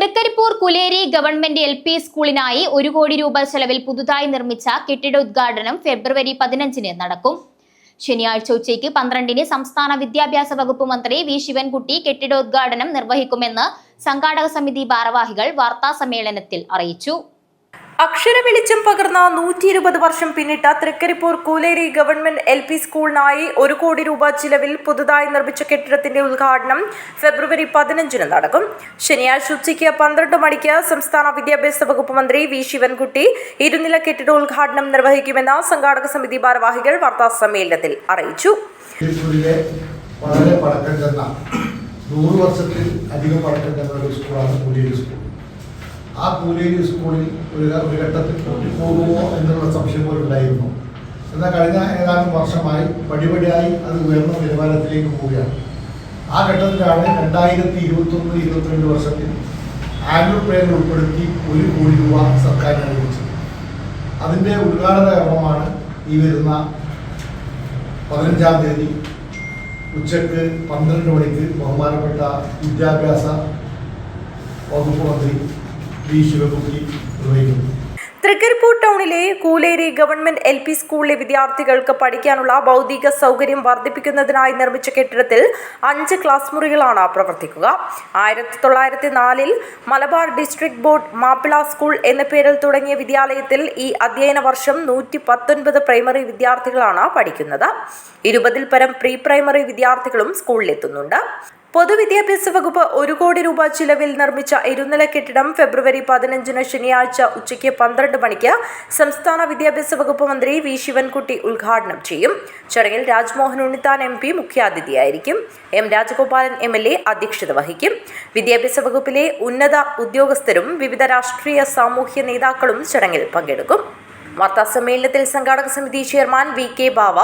Thrikkaripur Kooleri government L P സ്കൂളിനായി ഒരു കോടി രൂപ ചെലവിൽ പുതുതായി നിർമ്മിച്ച കെട്ടിട ഉദ്ഘാടനം ഫെബ്രുവരി പതിനഞ്ചിന് നടക്കും. ശനിയാഴ്ച ഉച്ചയ്ക്ക് പന്ത്രണ്ടിന് സംസ്ഥാന വിദ്യാഭ്യാസ വകുപ്പ് മന്ത്രി വി ശിവൻകുട്ടി കെട്ടിടോദ്ഘാടനം നിർവഹിക്കുമെന്ന് സംഘാടക സമിതി ഭാരവാഹികൾ വാർത്താ സമ്മേളനത്തിൽ അറിയിച്ചു. അക്ഷര വെളിച്ചം പകർന്ന നൂറ്റി ഇരുപത് വർഷം പിന്നിട്ട Thrikkaripur Kooleri government L P സ്കൂളിനായി ഒരു കോടി രൂപ ചിലവിൽ പുതുതായി നിർമ്മിച്ച കെട്ടിടത്തിന്റെ ഉദ്ഘാടനം ഫെബ്രുവരി പതിനഞ്ചിന് നടക്കും. ശനിയാഴ്ച ഉച്ചയ്ക്ക് പന്ത്രണ്ട് മണിക്ക് സംസ്ഥാന വിദ്യാഭ്യാസ വകുപ്പ് മന്ത്രി വി ശിവൻകുട്ടി ഇരുനില കെട്ടിട ഉദ്ഘാടനം നിർവഹിക്കുമെന്ന് സംഘാടക സമിതി ഭാരവാഹികൾ വാർത്താ സമ്മേളനത്തിൽ അറിയിച്ചു. വളരെ പഴക്കം ചെന്ന നൂറ് വർഷത്തിൽ അധികം പഴക്കം ചെന്ന ഒരു സ്കൂളാണ് കൂലേരി സ്കൂൾ. ആ കൂലേരി സ്കൂളിൽ ഒരു ഘട്ടത്തിൽ പോകുമോ എന്നുള്ള സംശയം പോലും ഉണ്ടായിരുന്നു. എന്നാൽ കഴിഞ്ഞ ഏതാനും വർഷമായി പടിപടിയായി അത് ഉയർന്ന നിലവാരത്തിലേക്ക് പോവുകയാണ്. ആ ഘട്ടത്തിലാണ് രണ്ടായിരത്തി ഇരുപത്തൊന്ന് ഇരുപത്തിരണ്ട് വർഷത്തിൽ ആനുവൽ പ്ലാൻ ഉൾപ്പെടുത്തി ഒരു കോടി രൂപ സർക്കാർ അനുവദിച്ചത്. അതിന്റെ ഉദ്ഘാടന കർമ്മമാണ് ഈ വരുന്ന പതിനഞ്ചാം തീയതി ഉച്ചയ്ക്ക് പന്ത്രണ്ട് മണിക്ക് ബഹുമാനപ്പെട്ട വിദ്യാഭ്യാസ വകുപ്പ് മന്ത്രി തൃക്കരിപ്പൂർ ടൗണിലെ കൂലേരി ഗവൺമെന്റ് എൽ പി സ്കൂളിലെ വിദ്യാർത്ഥികൾക്ക് പഠിക്കാനുള്ള ഭൗതിക സൗകര്യം വർദ്ധിപ്പിക്കുന്നതിനായി നിർമ്മിച്ച കെട്ടിടത്തിൽ അഞ്ച് ക്ലാസ് മുറികളാണ് പ്രവർത്തിക്കുക. ആയിരത്തി തൊള്ളായിരത്തി നാലിൽ Malabar district board Mappila school എന്ന പേരിൽ തുടങ്ങിയ വിദ്യാലയത്തിൽ ഈ അധ്യയന വർഷം നൂറ്റി പത്തൊൻപത് പ്രൈമറി വിദ്യാർത്ഥികളാണ് പഠിക്കുന്നത്. ഇരുപതിൽ പരം പ്രീ പ്രൈമറി വിദ്യാർത്ഥികളും സ്കൂളിലെത്തുന്നുണ്ട്. പൊതുവിദ്യാഭ്യാസ വകുപ്പ് ഒരു കോടി രൂപ ചിലവിൽ നിർമ്മിച്ച ഇരുനില കെട്ടിടം ഫെബ്രുവരി പതിനഞ്ചിന് ശനിയാഴ്ച ഉച്ചയ്ക്ക് പന്ത്രണ്ട് മണിക്ക് സംസ്ഥാന വിദ്യാഭ്യാസ വകുപ്പ് മന്ത്രി വി ശിവൻകുട്ടി ഉദ്ഘാടനം ചെയ്യും. ചടങ്ങിൽ Rajmohan Unnithan M P മുഖ്യാതിഥിയായിരിക്കും. M Rajagopalan M L A അധ്യക്ഷത വഹിക്കും. വിദ്യാഭ്യാസ വകുപ്പിലെ ഉന്നത ഉദ്യോഗസ്ഥരും വിവിധ രാഷ്ട്രീയ സാമൂഹ്യ നേതാക്കളും ചടങ്ങിൽ പങ്കെടുക്കും. വാർത്താ സമ്മേളനത്തിൽ സംഘാടക സമിതി chairman V K Bava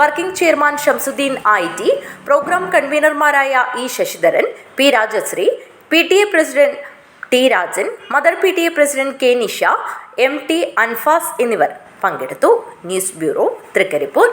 working chairman Shamsuddin I T programme കൺവീനർമാരായ E Sasidharan P Rajasree P T A president T Rajan mother P T A president K Nisha M T Anfas എന്നിവർ പങ്കെടുത്തു. News bureau Thrikkaripur.